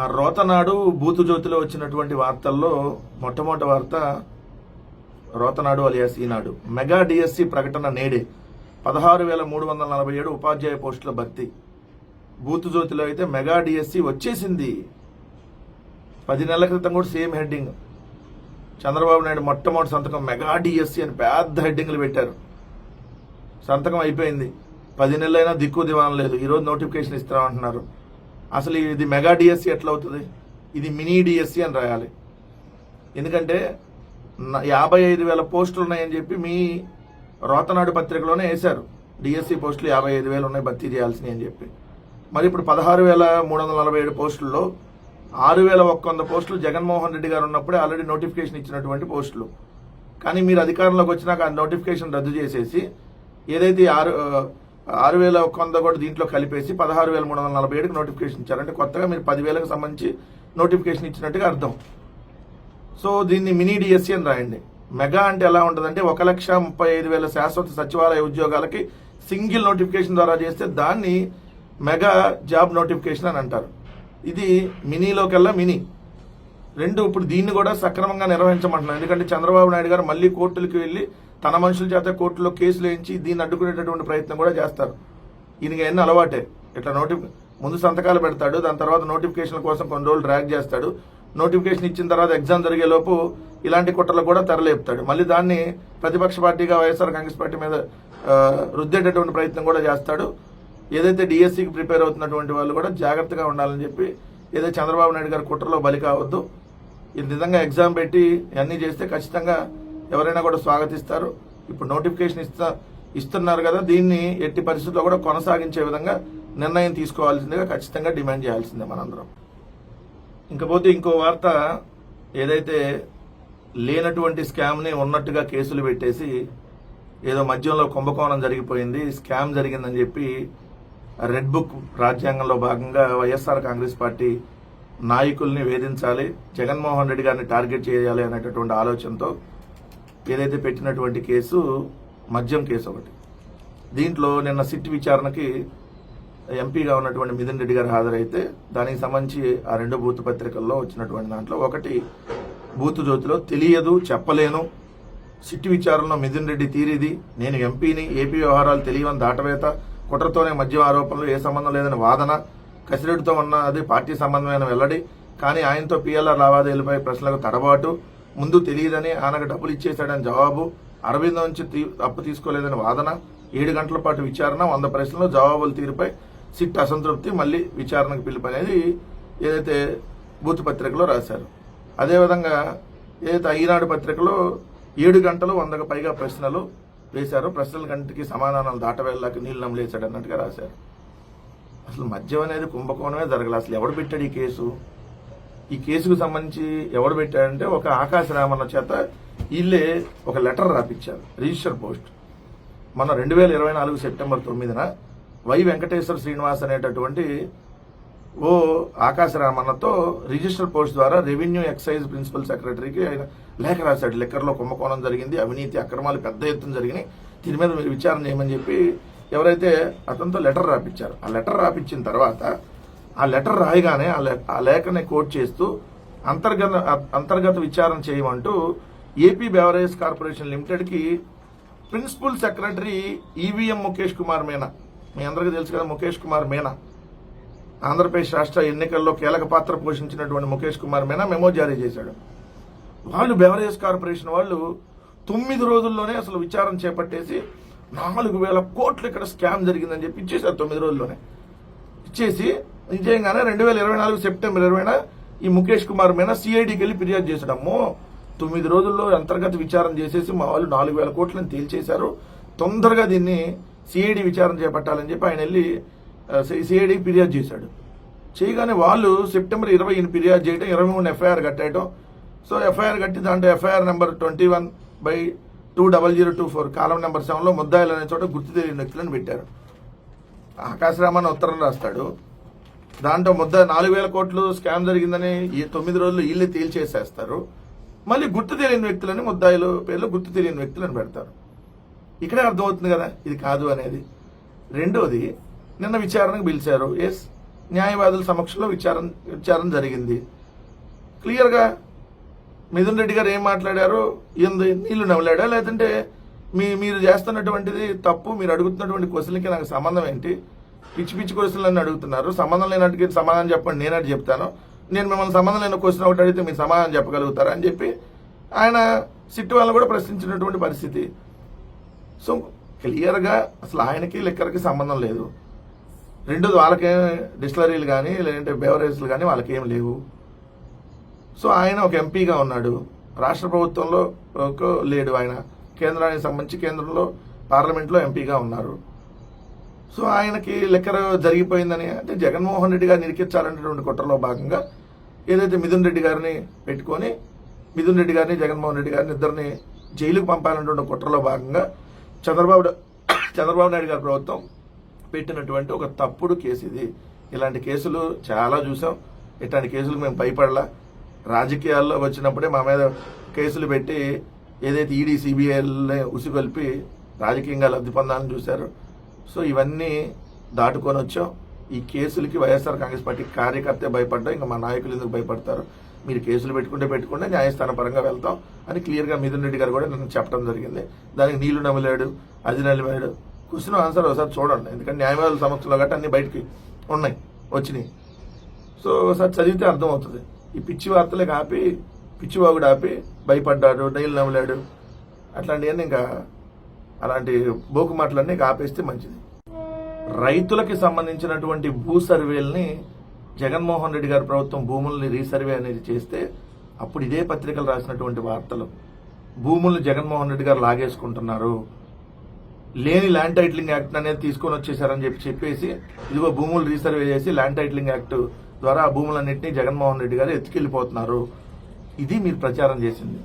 ఆ రోతనాడు బూతు జ్యోతిలో వచ్చినటువంటి వార్తల్లో మొట్టమొదటి వార్త రోతనాడు అలియాస్ ఈనాడు మెగా డిఎస్సి ప్రకటన నేడే. పదహారు వేల మూడు వందల నలభై ఏడు ఉపాధ్యాయ పోస్టుల భర్తీ. బూతు జ్యోతిలో అయితే మెగా డిఎస్సి వచ్చేసింది. పది నెలల క్రితం కూడా సేమ్ హెడ్డింగ్. చంద్రబాబు నాయుడు మొట్టమొదటి సంతకం మెగా డిఎస్సి అని పెద్ద హెడ్డింగ్లు పెట్టారు. సంతకం అయిపోయింది. పది నెలలైనా దిక్కు దివానం లేదు. ఈరోజు నోటిఫికేషన్ ఇస్తామంటున్నారు అసలు ఇది మెగా డిఎస్సి ఎట్లా అవుతుంది ఇది మినీ డిఎస్సి అని రాయాలి. ఎందుకంటే యాభై ఐదు వేల పోస్టులు ఉన్నాయని చెప్పి మీ రోతనాడు పత్రికలోనే వేశారు డిఎస్సి పోస్టులు యాభై ఐదు వేలు ఉన్నాయి భర్తీ చేయాల్సినవి అని చెప్పి. మరి ఇప్పుడు పదహారు వేల మూడు వందల నలభై ఏడు పోస్టుల్లో ఆరు వేల ఒక్క వంద పోస్టులు జగన్మోహన్ రెడ్డి గారు ఉన్నప్పుడే ఆల్రెడీ నోటిఫికేషన్ ఇచ్చినటువంటి పోస్టులు. కానీ మీరు అధికారంలోకి వచ్చినాక ఆ నోటిఫికేషన్ రద్దు చేసేసి ఏదైతే ఆరు ఆరు వేల ఒక వంద కూడా దీంట్లో కలిపేసి పదహారు వేల మూడు వందల నలభై ఏడుకి నోటిఫికేషన్ ఇచ్చారంటే కొత్తగా మీరు పదివేలకు సంబంధించి నోటిఫికేషన్ ఇచ్చినట్టుగా అర్థం. సో దీన్ని మినీ డిఎస్సి అని రాయండి. మెగా అంటే ఎలా ఉంటుందంటే ఒక లక్ష ముప్పై ఐదు వేల శాశ్వత సచివాలయ ఉద్యోగాలకి సింగిల్ నోటిఫికేషన్ ద్వారా చేస్తే దాన్ని మెగా జాబ్ నోటిఫికేషన్ అని అంటారు. ఇది మినీలోకెల్లా మినీ. రెండు ఇప్పుడు దీన్ని కూడా సక్రమంగా నిర్వహించమంటున్నాం ఎందుకంటే చంద్రబాబు నాయుడు గారు మళ్ళీ కోర్టులకు వెళ్ళి తన మనుషుల చేత కోర్టులో కేసులు వేయించి దీన్ని అడ్డుకునేటటువంటి ప్రయత్నం కూడా చేస్తారు. ఈయనకి ఎన్ని అలవాటే. ఇట్లా నోటి ముందు సంతకాలు పెడతాడు దాని తర్వాత నోటిఫికేషన్ కోసం కొన్ని రోజులు డ్రాగ్ చేస్తాడు. నోటిఫికేషన్ ఇచ్చిన తర్వాత ఎగ్జామ్ జరిగేలోపు ఇలాంటి కుట్రలు కూడా తెరలేపుతాడు. మళ్ళీ దాన్ని ప్రతిపక్ష పార్టీగా వైఎస్ఆర్ కాంగ్రెస్ పార్టీ మీద రుద్దేటటువంటి ప్రయత్నం కూడా చేస్తాడు. ఏదైతే డిఎస్సికి ప్రిపేర్ అవుతున్నటువంటి వాళ్ళు కూడా జాగ్రత్తగా ఉండాలని చెప్పి ఏదో చంద్రబాబు నాయుడు గారి కుట్రలో బలి కావద్దు. ఈ విధంగా ఎగ్జామ్ పెట్టి అన్నీ చేస్తే ఖచ్చితంగా ఎవరైనా కూడా స్వాగతిస్తారు. ఇప్పుడు నోటిఫికేషన్ ఇస్తా ఇస్తున్నారు కదా దీన్ని ఎట్టి పరిస్థితుల్లో కూడా కొనసాగించే విధంగా నిర్ణయం తీసుకోవాల్సిందిగా ఖచ్చితంగా డిమాండ్ చేయాల్సిందే మనందరం. ఇంకపోతే ఇంకో వార్త ఏదైతే లేనటువంటి స్కామ్ని ఉన్నట్టుగా కేసులు పెట్టేసి ఏదో మధ్యంలో కుంభకోణం జరిగిపోయింది స్కామ్ జరిగిందని చెప్పి రెడ్ బుక్ రాజ్యాంగంలో భాగంగా వైఎస్ఆర్ కాంగ్రెస్ పార్టీ నాయకుల్ని వేధించాలి జగన్మోహన్ రెడ్డి గారిని టార్గెట్ చేయాలి అనేటటువంటి ఆలోచనతో ఏదైతే పెట్టినటువంటి కేసు మద్యం కేసు ఒకటి. దీంట్లో నిన్న సిట్ విచారణకి ఎంపీగా ఉన్నటువంటి మిథున్ రెడ్డి గారు హాజరైతే దానికి సంబంధించి ఆ రెండు బూత్ పత్రికల్లో వచ్చినటువంటి దాంట్లో ఒకటి బూత్ జ్యోతిలో తెలియదు చెప్పలేను. సిట్ విచారణలో మిథున్ రెడ్డి తీరిది నేను ఎంపీని ఏపీ వ్యవహారాలు తెలియని దాటవేత కుట్రతోనే మద్యం ఆరోపణలు ఏ సంబంధం లేదని వాదన కసిరెడ్డితో ఉన్న అది పార్టీ సంబంధమైన వెల్లడి కానీ ఆయనతో పిఎల్ఆర్ లావాదేవీలపై ప్రశ్నలకు తడబాటు ముందు తెలియదని ఆయనకు డబ్బులు ఇచ్చేశాడని జవాబు అరవింద్ నుంచి అప్పు తీసుకోలేదని వాదన ఏడు గంటల పాటు విచారణ వంద ప్రశ్నలు జవాబుల తీరుపై సిట్ అసంతృప్తి మళ్ళీ విచారణకు పిలుపు అనేది ఏదైతే బూత్ పత్రికలో రాశారు. అదేవిధంగా ఏదైతే ఈనాడు పత్రికలో ఏడు గంటలు వందకు పైగా ప్రశ్నలు వేశారు ప్రశ్నల కంటికి సమాధానాలు దాటవేళ్ళకి నీళ్ళు నమ్మలేశాడు అన్నట్టుగా రాశారు. అసలు మద్యం అనేది కుంభకోణమే జరగలేదు అసలు ఎవడు పెట్టాడు ఈ కేసు? ఈ కేసుకు సంబంధించి ఎవడు పెట్టాడంటే ఒక ఆకాశ రామన్న చేత వీళ్ళే ఒక లెటర్ రాపిచ్చారు రిజిస్టర్ పోస్ట్. మన రెండు వేల ఇరవై నాలుగు సెప్టెంబర్ తొమ్మిదిన వై వెంకటేశ్వర శ్రీనివాస్ అనేటటువంటి ఓ ఆకాశ రామన్నతో రిజిస్టర్ పోస్ట్ ద్వారా రెవెన్యూ ఎక్సైజ్ ప్రిన్సిపల్ సెక్రటరీకి ఆయన లేఖ రాశాడు. లెక్కర్లో కుంభకోణం జరిగింది అవినీతి అక్రమాలు పెద్ద ఎత్తున జరిగినాయి. దీని మీద మీరు విచారణ చేయమని చెప్పి ఎవరైతే అతనితో లెటర్ రాపిచ్చారు ఆ లెటర్ రాపిచ్చిన తర్వాత ఆ లెటర్ రాయగానే ఆ ఆ లేఖని కోట్ చేస్తూ అంతర్గత అంతర్గత విచారణ చేయమంటూ ఏపీ బెవరేజ్ కార్పొరేషన్ లిమిటెడ్కి principal secretary EVM Mukesh Kumar Meena మీ అందరికీ తెలుసు కదా ముఖేష్ కుమార్ మీనా ఆంధ్రప్రదేశ్ రాష్ట్ర ఎన్నికల్లో కీలక పాత్ర పోషించినటువంటి ముఖేష్ కుమార్ మీనా మెమో జారీ చేశాడు. వాళ్ళు బెవరేజ్ కార్పొరేషన్ వాళ్ళు తొమ్మిది రోజుల్లోనే అసలు విచారణ చేపట్టేసి నాలుగు వేల కోట్లు ఇక్కడ స్కామ్ జరిగిందని చెప్పి ఇచ్చేసారు తొమ్మిది రోజుల్లోనే. ఇచ్చేసి నిజంగానే రెండు వేల ఇరవై నాలుగు సెప్టెంబర్ ఇరవైన ఈ ముఖేష్ కుమార్ మీద సిఐడికి వెళ్ళి ఫిర్యాదు చేసడము తొమ్మిది రోజుల్లో అంతర్గత విచారణ చేసేసి మా వాళ్ళు నాలుగు వేల కోట్లను తేల్చేశారు. తొందరగా దీన్ని సిఐడి విచారణ చేపట్టాలని చెప్పి ఆయన వెళ్ళి సిఐడికి ఫిర్యాదు చేశాడు. చేయగానే వాళ్ళు సెప్టెంబర్ ఇరవై ఫిర్యాదు చేయడం ఇరవై మూడు ఎఫ్ఐఆర్ కట్టేయడం సో ఎఫ్ఐఆర్ కట్టి దాంట్లో FIR number twenty one by two double zero two four column number సెవెన్లో ముద్దాయిలు అనే చోట గుర్తు తెలియని వ్యక్తులను పెట్టారు. ఆకాశరామన్ ఉత్తరం రాస్తాడు. దాంట్లో ముద్ద నాలుగు వేల కోట్లు స్కామ్ జరిగిందని ఈ తొమ్మిది రోజులు వీళ్ళే తేల్చేసేస్తారు. మళ్ళీ గుర్తు తెలియని వ్యక్తులని ముద్దాయిలు పేర్లు గుర్తు తెలియని వ్యక్తులను పెడతారు. ఇక్కడే అర్థమవుతుంది కదా ఇది కాదు అనేది. రెండోది నిన్న విచారణకు పిలిచారు. ఎస్ న్యాయవాదుల సమక్షంలో విచారణ విచారణ జరిగింది. క్లియర్గా మిథున్ రెడ్డి గారు ఏం మాట్లాడారో? ఏంది? నీళ్ళు నవ్వలాడా లేదంటే మీ మీరు చేస్తున్నటువంటిది తప్పు మీరు అడుగుతున్నటువంటి క్వశ్చన్కి నాకు సంబంధం ఏంటి? పిచ్చి పిచ్చి క్వశ్చన్లు అని అడుగుతున్నారు. సంబంధం లేనట్టుకి సమాధానం చెప్పండి నేను అటు చెప్తాను. నేను మిమ్మల్ని సంబంధం లేని క్వశ్చన్ ఒకటి అడిగితే మీరు సమాధానం చెప్పగలుగుతారా అని చెప్పి ఆయన సిట్టు వాళ్ళని కూడా ప్రశ్నించినటువంటి పరిస్థితి. సో క్లియర్గా అసలు ఆయనకి లెక్కలకి సంబంధం లేదు. రెండోది వాళ్ళకేం డిస్టిలరీలు కానీ లేదంటే బెవరేజ్లు కానీ వాళ్ళకేం లేవు. సో ఆయన ఒక ఎంపీగా ఉన్నాడు. రాష్ట్ర ప్రభుత్వంలో లేడు ఆయన. కేంద్రానికి సంబంధించి కేంద్రంలో పార్లమెంట్లో ఎంపీగా ఉన్నారు. సో ఆయనకి లెక్కర జరిగిపోయిందని అంటే జగన్మోహన్ రెడ్డి గారిని ఇరికించాలనేటువంటి కుట్రలో భాగంగా ఏదైతే మిథున్ రెడ్డి గారిని పెట్టుకొని మిథున్ రెడ్డి గారిని జగన్మోహన్ రెడ్డి గారిని ఇద్దరిని జైలుకు పంపాలనేటువంటి కుట్రలో భాగంగా చంద్రబాబు చంద్రబాబు నాయుడు గారి ప్రభుత్వం పెట్టినటువంటి ఒక తప్పుడు కేసు ఇది. ఇలాంటి కేసులు చాలా చూసాం. ఇట్లాంటి కేసులు మేము భయపడలా. రాజకీయాల్లో వచ్చినప్పుడే మా మీద కేసులు పెట్టి ఏదైతే ఈడీ సిబిఐలని ఉసిగొల్పి రాజకీయంగా లబ్ధి పొందాలని చూశారు. సో ఇవన్నీ దాటుకొని వచ్చాం. ఈ కేసులకి వైఎస్ఆర్ కాంగ్రెస్ పార్టీ కార్యకర్త భయపడ్డా. ఇంకా మా నాయకులు ఎందుకు భయపడతారు? మీరు కేసులు పెట్టుకుంటే పెట్టుకుంటే న్యాయస్థాన పరంగా వెళ్తాం అని క్లియర్గా మిథున్ రెడ్డి గారు కూడా నన్ను చెప్పడం జరిగింది. దానికి నీళ్ళు నవ్వలేడు అది నలివాడు. క్వశ్చన్ ఆన్సర్ ఒకసారి చూడండి. ఎందుకంటే న్యాయవాదుల సమక్షంలో గట్రా అన్ని బయటికి ఉన్నాయి వచ్చినాయి. సో ఒకసారి చదివితే అర్థమవుతుంది. ఈ పిచ్చి వార్తలే ఆపి పిచ్చివాగుడు ఆపి భయపడ్డాడు డైలు నవ్వలేడు అట్లాంటివన్నీ ఇంకా అలాంటి బోకు మాటలన్నీ ఆపేస్తే మంచిది. రైతులకి సంబంధించినటువంటి భూ సర్వేల్ని జగన్మోహన్ రెడ్డి గారి ప్రభుత్వం భూముల్ని రీసర్వే అనేది చేస్తే అప్పుడు ఇదే పత్రికలు రాసినటువంటి వార్తలు. భూముల్ని జగన్మోహన్ రెడ్డి గారు లాగేసుకుంటున్నారు. లేని ల్యాండ్ టైటిలింగ్ యాక్ట్ అనేది తీసుకొని వచ్చేసారని చెప్పి చెప్పేసి ఇదిగో భూములు రీసర్వే చేసి ల్యాండ్ టైటిలింగ్ యాక్ట్ ద్వారా ఆ భూములన్నింటినీ జగన్మోహన్ రెడ్డి గారు ఎత్తుకెళ్ళిపోతున్నారు ఇది మీరు ప్రచారం చేసింది.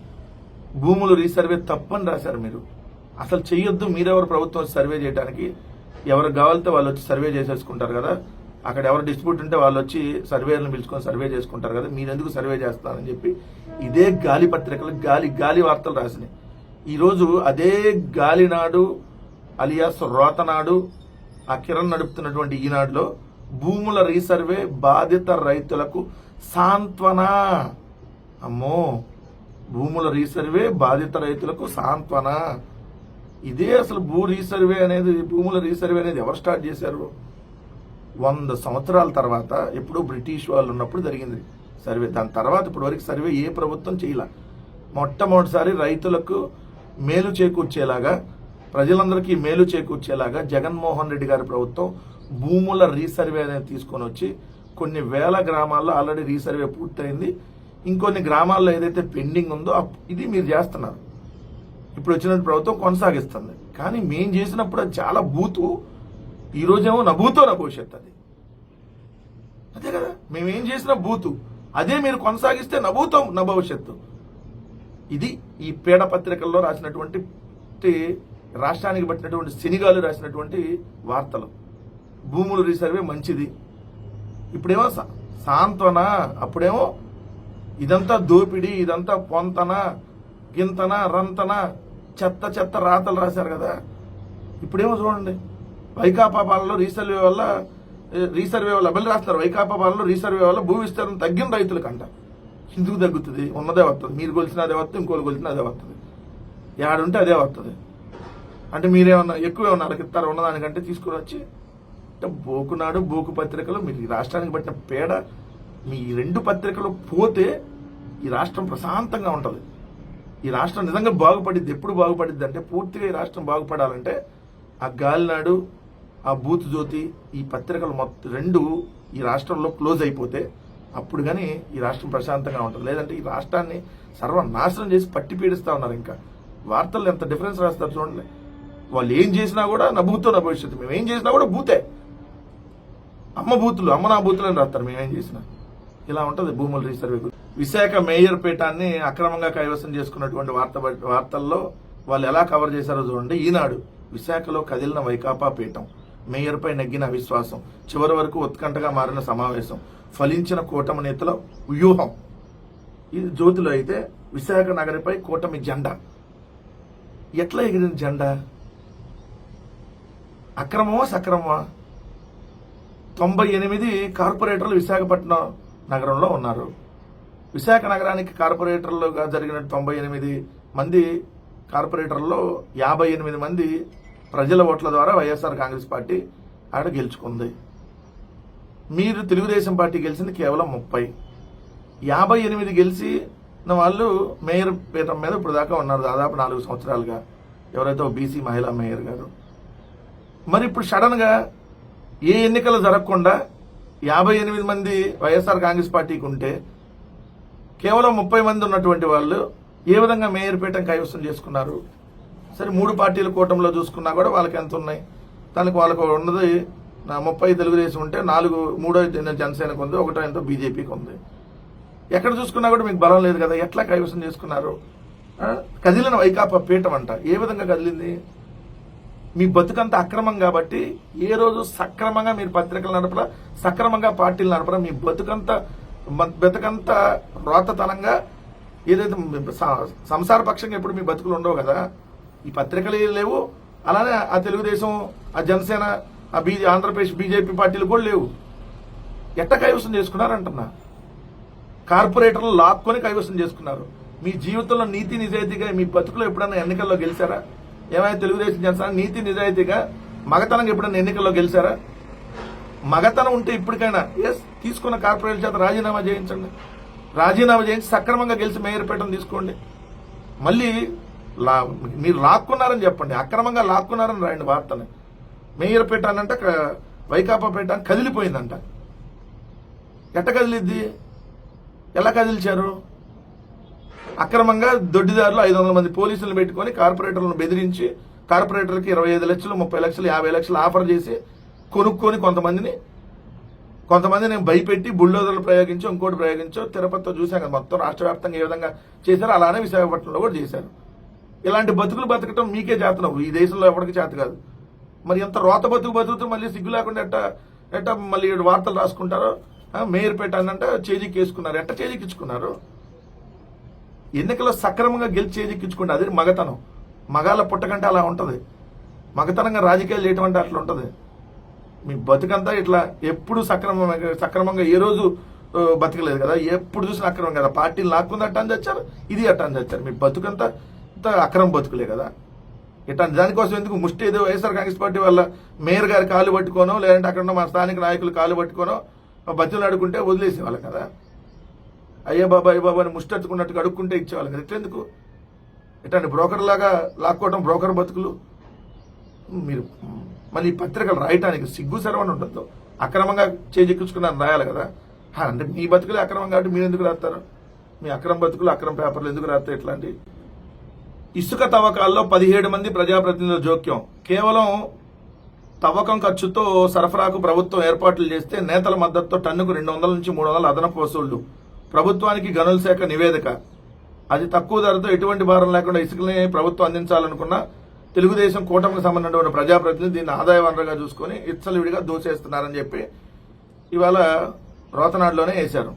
భూములు రీసర్వే తప్పని రాశారు మీరు. అసలు చెయ్యొద్దు మీరెవరు ప్రభుత్వం సర్వే చేయడానికి ఎవరు కావాలితే వాళ్ళు వచ్చి సర్వే చేసేసుకుంటారు కదా. అక్కడ ఎవరు డిస్ప్యూట్ ఉంటే వాళ్ళు వచ్చి సర్వేలను పిలుచుకొని సర్వే చేసుకుంటారు కదా. మీరు ఎందుకు సర్వే చేస్తారని చెప్పి ఇదే గాలి పత్రికలు గాలి గాలి వార్తలు రాసినాయి. ఈరోజు అదే గాలినాడు అలియాస్ రోతనాడు ఆ కిరణ్ నడుపుతున్నటువంటి ఈనాడులో భూముల రీసర్వే బాధిత రైతులకు సాంత్వన. అమ్మో! భూముల రీసర్వే బాధిత రైతులకు సాంత్వన. ఇదే అసలు భూ రీసర్వే అనేది భూముల రీసర్వే అనేది ఎవరు స్టార్ట్ చేశారు? వంద సంవత్సరాల తర్వాత ఎప్పుడో బ్రిటిష్ వాళ్ళు ఉన్నప్పుడు జరిగింది సర్వే. దాని తర్వాత ఇప్పటి వరకు సర్వే ఏ ప్రభుత్వం చేయలే. మొట్టమొదటిసారి రైతులకు మేలు చేకూర్చేలాగా ప్రజలందరికీ మేలు చేకూర్చేలాగా జగన్మోహన్ రెడ్డి గారి ప్రభుత్వం భూముల రీసర్వే అనేది తీసుకొని వచ్చి కొన్ని వేల గ్రామాల్లో ఆల్రెడీ రీసర్వే పూర్తయింది. ఇంకొన్ని గ్రామాల్లో ఏదైతే పెండింగ్ ఉందో ఇది మీరు చేస్తున్నారు. ఇప్పుడు వచ్చిన ప్రభుత్వం కొనసాగిస్తుంది. కానీ మేం చేసినప్పుడు అది చాలా బూతు. ఈ రోజేమో నా బూతో నా భవిష్యత్ అది. అదే కదా మేమేం చేసిన బూతు. అదే మీరు కొనసాగిస్తే నభూతం నా భవిష్యత్తు. ఇది ఈ పేడ పత్రికల్లో రాసినటువంటి రాష్ట్రానికి పట్టినటువంటి శనిగాలు రాసినటువంటి వార్తలు. భూములు రీసర్వే మంచిది. ఇప్పుడేమో సా- సాంత్వన అప్పుడేమో ఇదంతా దోపిడీ ఇదంతా పొంతన గింతన రంతన చెత్త చెత్త రాతలు రాశారు కదా. ఇప్పుడేమో చూడండి. వైకాపా పాలనలో రీసర్వే వల్ల రీసర్వే వల్ల మళ్ళీ రాస్తారు వైకాపా పాలనలో రీసర్వే వల్ల భూ విస్తీర్ణం తగ్గిన రైతులకంట ఎందుకు తగ్గుతుంది? ఉన్నదే వస్తుంది. మీరు కొలిసిన అదే వస్తుంది ఇంకోరు కొలిసిన అదే వస్తుంది. ఏడుంటే అదే వస్తుంది. అంటే మీరేమన్నా ఎక్కువ ఏమన్నా వాళ్ళకి ఉన్నదానికంటే తీసుకుని వచ్చి అంటే బోకునాడు బోకు పత్రికలు మీరు ఈ రాష్ట్రానికి పట్టిన పేడ మీ రెండు పత్రికలు పోతే ఈ రాష్ట్రం ప్రశాంతంగా ఉంటుంది. ఈ రాష్ట్రం నిజంగా బాగుపడిద్ది ఎప్పుడు బాగుపడిద్ది అంటే పూర్తిగా ఈ రాష్ట్రం బాగుపడాలంటే ఆ గాలినాడు ఆ బూత్ జ్యోతి ఈ పత్రికలు మొత్తం రెండు ఈ రాష్ట్రంలో క్లోజ్ అయిపోతే అప్పుడు కానీ ఈ రాష్ట్రం ప్రశాంతంగా ఉంటుంది. లేదంటే ఈ రాష్ట్రాన్ని సర్వనాశనం చేసి పట్టి పీడిస్తూ ఉన్నారు ఇంకా. వార్తలు ఎంత డిఫరెన్స్ రాస్తారు చూడండి. వాళ్ళు ఏం చేసినా కూడా నా భూతో నా భవిష్యత్తు. మేము ఏం చేసినా కూడా భూతే అమ్మ బూతులు అమ్మ నా బూతులు అని రాస్తారు. మేమేం చేసినా. ఇలా ఉంటుంది భూముల రీసర్వే గురించి. విశాఖ మేయర్ పీఠాన్ని అక్రమంగా కైవసం చేసుకున్నటువంటి వార్త వార్తల్లో వాళ్ళు ఎలా కవర్ చేశారో చూడండి. ఈనాడు విశాఖలో కదిలిన వైకాపా పీఠం మేయర్పై నెగ్గిన అవిశ్వాసం చివరి వరకు ఉత్కంఠగా మారిన సమావేశం ఫలించిన కూటమి నేతల వ్యూహం. ఈ జ్యోతిలో అయితే విశాఖ నగరిపై కూటమి జెండా. ఎట్లా ఎగిరిన జెండా? అక్రమమా సక్రమమా? తొంభై ఎనిమిది కార్పొరేటర్లు విశాఖపట్నం నగరంలో ఉన్నారు. విశాఖ నగరానికి కార్పొరేటర్లుగా జరిగిన తొంభై ఎనిమిది మంది కార్పొరేటర్లో యాభై ఎనిమిది మంది ప్రజల ఓట్ల ద్వారా వైఎస్ఆర్ కాంగ్రెస్ పార్టీ ఆడ గెలుచుకుంది. మీరు తెలుగుదేశం పార్టీ గెలిచింది కేవలం ముప్పై. యాభై ఎనిమిది గెలిచి వాళ్ళు మేయర్ పీఠం మీద ఇప్పుడు దాకా ఉన్నారు దాదాపు నాలుగు సంవత్సరాలుగా. ఎవరైతే బీసీ మహిళా మేయర్ గారు. మరి ఇప్పుడు సడన్గా ఏ ఎన్నికలు జరగకుండా యాభై ఎనిమిది మంది వైఎస్ఆర్ కాంగ్రెస్ పార్టీకి ఉంటే కేవలం ముప్పై మంది ఉన్నటువంటి వాళ్ళు ఏ విధంగా మేయర్ పీఠం కైవసం చేసుకున్నారు? సరే మూడు పార్టీల కూటమిలో చూసుకున్నా కూడా వాళ్ళకి ఎంత ఉన్నాయి? దానికి వాళ్ళకు ఉన్నది నా ముప్పై తెలుగుదేశం ఉంటే నాలుగు మూడో జనసేనకు ఉంది ఒకటో ఎంతో బీజేపీకి ఉంది. ఎక్కడ చూసుకున్నా కూడా మీకు బలం లేదు కదా ఎట్లా కైవసం చేసుకున్నారు? కదిలిన వైకాపా పీఠం అంట. ఏ విధంగా కదిలింది? మీ బతుకంత అక్రమం కాబట్టి ఏ రోజు సక్రమంగా మీరు పత్రికలు నడపరా సక్రమంగా పార్టీలు నడపరా మీ బతుకంతా బతుకంత రోతతనంగా ఏదైతే సంసార పక్షంగా ఎప్పుడు మీ బతుకులు ఉండవు కదా? ఈ పత్రికలు ఏం లేవు. అలానే ఆ తెలుగుదేశం ఆ జనసేన ఆ బీజే ఆంధ్రప్రదేశ్ బీజేపీ పార్టీలు కూడా లేవు. ఎట్ట కైవసం చేసుకున్నారంటున్నా? కార్పొరేటర్లు లాక్కొని కైవసం చేసుకున్నారు. మీ జీవితంలో నీతి నిజాయితీగా మీ బతుకులో ఎప్పుడన్నా ఎన్నికల్లో గెలిచారా? ఏమైనా తెలుగుదేశం జనసేన నీతి నిజాయితీగా మగతనంగా ఎప్పుడన్నా ఎన్నికల్లో గెలిచారా? మగతనం ఉంటే ఇప్పటికైనా ఎస్ తీసుకున్న కార్పొరేటర్ చేత రాజీనామా చేయించండి. రాజీనామా చేయించి సక్రమంగా గెలిచి మేయర్ పీఠం తీసుకోండి. మళ్ళీ లా మీరు లాక్కున్నారని చెప్పండి. అక్రమంగా లాక్కున్నారని రాయండి వార్తని. మేయర్ పీఠానంట క- వైకాపా పీఠాన్ని కదిలిపోయిందంట. ఎట్ట కదిలిద్ది? ఎలా కదిల్చారు? అక్రమంగా దొడ్డిదారులు ఐదు వందల మంది పోలీసులను పెట్టుకొని కార్పొరేటర్లను బెదిరించి కార్పొరేటర్కి ఇరవై ఐదు లక్షలు ముప్పై లక్షలు యాభై లక్షలు ఆఫర్ చేసి కొనుక్కొని కొంతమందిని కొంతమంది నేను భయపెట్టి బుల్డోజర్లు ప్రయోగించి ఇంకోటి ప్రయోగించో తిరుపతితో చూశాను కదా మొత్తం రాష్ట్ర వ్యాప్తంగా ఏ విధంగా చేశారు అలానే విశాఖపట్నంలో కూడా చేశారు. ఇలాంటి బతుకులు బతకటం మీకే చేతనవు ఈ దేశంలో ఎవరికి చేత కాదు. మరి ఎంత రోత బతుకు బతుకుతూ మళ్ళీ సిగ్గు లేకుండా ఎట్ట ఎట్ట మళ్ళీ వార్తలు రాసుకుంటారో? ఆ, మేయర్ పెట్టానంటే చేజిక్కేసుకున్నారు ఎట్ట చేజిక్కించుకున్నారు ఎన్నికల్లో సక్రమంగా గెలిచి చేజిక్కించుకోండి అది మగతనం. మగాళ్ళ పుట్టకంటే అలా ఉంటుంది. మగతనంగా రాజకీయాలు చేయటం అంటే అట్లా ఉంటుంది. మీ బతుకంతా ఇట్లా ఎప్పుడు సక్రమంగా సక్రమంగా ఏ రోజు బతకలేదు కదా? ఎప్పుడు చూసినా అక్రమం కదా? పార్టీలు లాక్కుంది అట్ట అని తెచ్చారు ఇది అట్ట అని తెచ్చారు. మీ బతుకంతా ఇంత అక్రమం బతుకులే కదా? ఇట్లా దానికోసం ఎందుకు ముష్టి ఏదో వైఎస్ఆర్ కాంగ్రెస్ పార్టీ వల్ల మేయర్ గారి కాలు పట్టుకోనో లేదంటే అక్కడ ఉన్న మా స్థానిక నాయకులు కాలు పట్టుకోనో బతులు అడుగుంటే వదిలేసేవాళ్ళం కదా? అయ్యే బాబా అయ్యే బాబా అని ముష్టెత్తుకున్నట్టుగా అడుక్కుంటే ఇచ్చేవాళ్ళం కదా? ఇట్లెందుకు? ఇట్లాంటి బ్రోకర్ లాగా లాక్కోవడం బ్రోకర్ బతుకులు? మీరు మళ్ళీ ఈ పత్రికలు రాయటానికి సిగ్గు సెరవని ఉండదు అక్రమంగా చేజెక్కించుకున్నాను రాయాలి కదా. అంటే మీ బతుకులే అక్రమం కాబట్టి మీరు ఎందుకు రాస్తారు? మీ అక్రమ బతుకులు అక్రమ పేపర్లు ఎందుకు రాస్తారు ఇట్లాంటి? ఇసుక తవ్వకాల్లో పదిహేడు మంది ప్రజాప్రతినిధుల జోక్యం. కేవలం తవ్వకం ఖర్చుతో సరఫరాకు ప్రభుత్వం ఏర్పాట్లు చేస్తే నేతల మద్దతుతో టన్నుకు రెండు వందల నుంచి మూడు వందల అదనపు వసూళ్ళు. ప్రభుత్వానికి గనుల శాఖ నివేదిక. అది తక్కువ ధరతో ఎటువంటి భారం లేకుండా ఇసుకని ప్రభుత్వం అందించాలనుకున్న తెలుగుదేశం కూటమికి సంబంధించిన ప్రజాప్రతినిధి దీన్ని ఆదాయ వనరుగా చూసుకొని ఇచ్చలవిడిగా దోచేస్తున్నారని చెప్పి ఇవాళ రోతనాడులోనే వేశారు.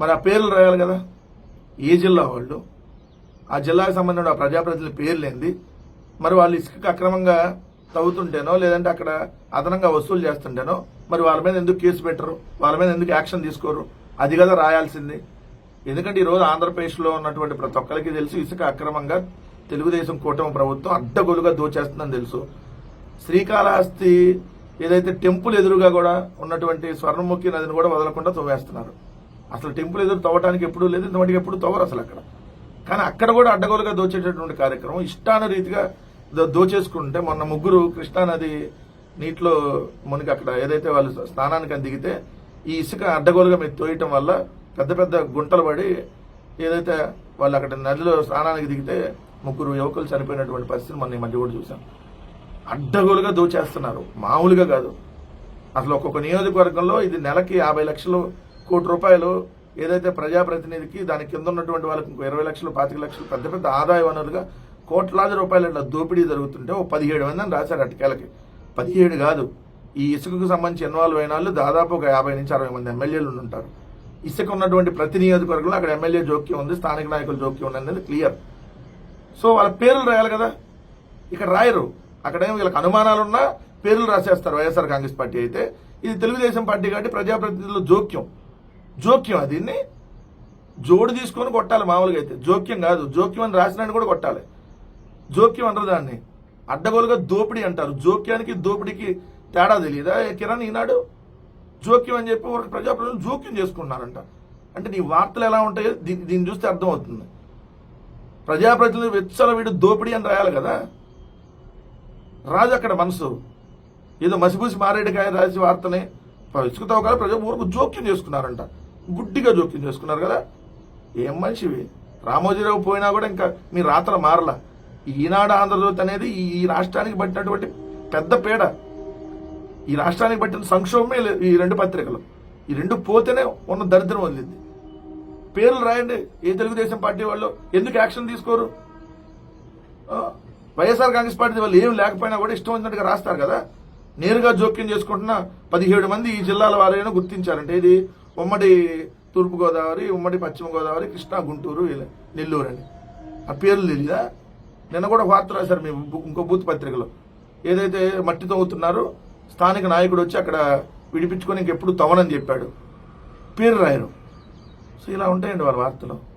మరి ఆ పేర్లు రాయాలి కదా? ఏ జిల్లా వాళ్ళు? ఆ జిల్లాకు సంబంధించిన ఆ ప్రజాప్రతినిధుల పేర్లేంది మరి వాళ్ళు ఇసుకకి అక్రమంగా తవ్వుతుంటేనో లేదంటే అక్కడ అదనంగా వసూలు చేస్తుంటేనో మరి వాళ్ళ మీద ఎందుకు కేసు పెట్టరు? వాళ్ళ మీద ఎందుకు యాక్షన్ తీసుకోరు? అది కదా రాయాల్సింది. ఎందుకంటే ఈరోజు ఆంధ్రప్రదేశ్లో ఉన్నటువంటి ప్రతి ఒక్కరికి తెలుసు ఇసుక అక్రమంగా తెలుగుదేశం కూటమి ప్రభుత్వం అడ్డగోలుగా దోచేస్తుందని తెలుసు. శ్రీకాళహస్తి ఏదైతే టెంపుల్ ఎదురుగా కూడా ఉన్నటువంటి స్వర్ణముఖి నదిని కూడా వదలకుండా తవ్వేస్తున్నారు. అసలు టెంపుల్ ఎదురు తవ్వటానికి ఎప్పుడు లేదు ఇంతమటికి ఎప్పుడు తవ్వరు అసలు అక్కడ. కానీ అక్కడ కూడా అడ్డగోలుగా దోచేటటువంటి కార్యక్రమం ఇష్టాన రీతిగా దోచేసుకుంటే మొన్న ముగ్గురు కృష్ణానది నీటిలో మునిగి అక్కడ ఏదైతే వాళ్ళు స్నానానికి దిగితే ఈ ఇసుక అడ్డగోలుగా మీరు తోయటం వల్ల పెద్ద పెద్ద గుంటలు పడి ఏదైతే వాళ్ళు అక్కడ నదిలో స్నానానికి దిగితే ముగ్గురు యువకులు చనిపోయినటువంటి పరిస్థితి మొన్న ఈ మధ్య కూడా చూసాం అడ్డగోలుగా దోచేస్తున్నారు. మామూలుగా కాదు. అసలు ఒక్కొక్క నియోజకవర్గంలో ఇది నెలకి యాభై లక్షలు కోటి రూపాయలు ఏదైతే ప్రజాప్రతినిధికి దాని కింద ఉన్నటువంటి వాళ్ళకి ఇంకో ఇరవై లక్షలు పాతిక లక్షలు పెద్ద పెద్ద ఆదాయ వనరులుగా కోట్లాది రూపాయలు ఇట్లా దోపిడీ జరుగుతుంటే ఓ పదిహేడు మంది అని రాశారు అటుకేలకి. పదిహేడు కాదు. ఈ ఇసుకకు సంబంధించి ఇన్వాల్వ్ అయిన వాళ్ళు దాదాపు ఒక యాభై నుంచి అరవై మంది ఎమ్మెల్యేలు ఉంటారు ఇసుక ఉన్నటువంటి ప్రతి నియోజకవర్గంలో అక్కడ ఎమ్మెల్యే జోక్యం ఉంది స్థానిక నాయకుల జోక్యం ఉంది అనేది క్లియర్. సో వాళ్ళ పేర్లు రాయాలి కదా. ఇక్కడ రాయరు. అక్కడేమో వీళ్ళకి అనుమానాలున్నా పేర్లు రాసేస్తారు వైఎస్ఆర్ కాంగ్రెస్ పార్టీ అయితే. ఇది తెలుగుదేశం పార్టీ కాబట్టి ప్రజాప్రతినిధుల జోక్యం. జోక్యం అది. దీన్ని జోడు తీసుకొని కొట్టాలి మామూలుగా అయితే. జోక్యం కాదు. జోక్యం అని రాసినాన్ని కూడా కొట్టాలి. జోక్యం అంటారు దాన్ని. అడ్డగోలుగా దోపిడీ అంటారు. జోక్యానికి దోపిడీకి తేడా తెలియదా కిరణ్ ఈనాడు? జోక్యం అని చెప్పి ఒక ప్రజాప్రతినిధులు జోక్యం చేసుకున్నారంట అంటే నీ వార్తలు ఎలా ఉంటాయో దీన్ని దీన్ని చూస్తే అర్థమవుతుంది. ప్రజాప్రతినిధులు వెచ్చల వీడు దోపిడీ అని రాయాలి కదా. రాజు అక్కడ మనసు. ఏదో మసిపూసి మారేడుకాయ రాసి వార్తని విసుకుతావు కదా ప్రజలు ఊరుకు జోక్యం చేసుకున్నారంట. గుడ్డిగా జోక్యం చేసుకున్నారు కదా. ఏం మనిషివి? రామోజీరావు పోయినా కూడా ఇంకా మీ రాత్ర మారలా. ఈనాడు ఆంధ్రజ్యోతి అనేది ఈ ఈ రాష్ట్రానికి పట్టినటువంటి పెద్ద పీడ. ఈ రాష్ట్రానికి పట్టిన సంక్షోభమే లేదు ఈ రెండు పత్రికలు. ఈ రెండు పోతేనే ఉన్న దరిద్రం వదిలింది. పేర్లు రాయండి. ఏ తెలుగుదేశం పార్టీ వాళ్ళు ఎందుకు యాక్షన్ తీసుకోరు? వైఎస్ఆర్ కాంగ్రెస్ పార్టీ వాళ్ళు ఏం లేకపోయినా కూడా ఇష్టం వచ్చినట్టుగా రాస్తారు కదా. నేరుగా జోక్యం చేసుకుంటున్న పదిహేడు మంది ఈ జిల్లాల వారైనా గుర్తించారంటే ఇది ఉమ్మడి తూర్పుగోదావరి ఉమ్మడి పశ్చిమ గోదావరి కృష్ణా గుంటూరు ఇలా నెల్లూరు అని. ఆ పేర్లు తెలియదా నిన్న కూడా వార్త రాశారు మేము ఇంకో బూత్ పత్రికలో. ఏదైతే మట్టి తవ్వుతున్నారో స్థానిక నాయకుడు వచ్చి అక్కడ విడిపించుకొని ఇంకెప్పుడు తవ్వనని చెప్పాడు. పేరు రాయరు. సో ఇలా ఉంటాయండి వాళ్ళ వార్తలు.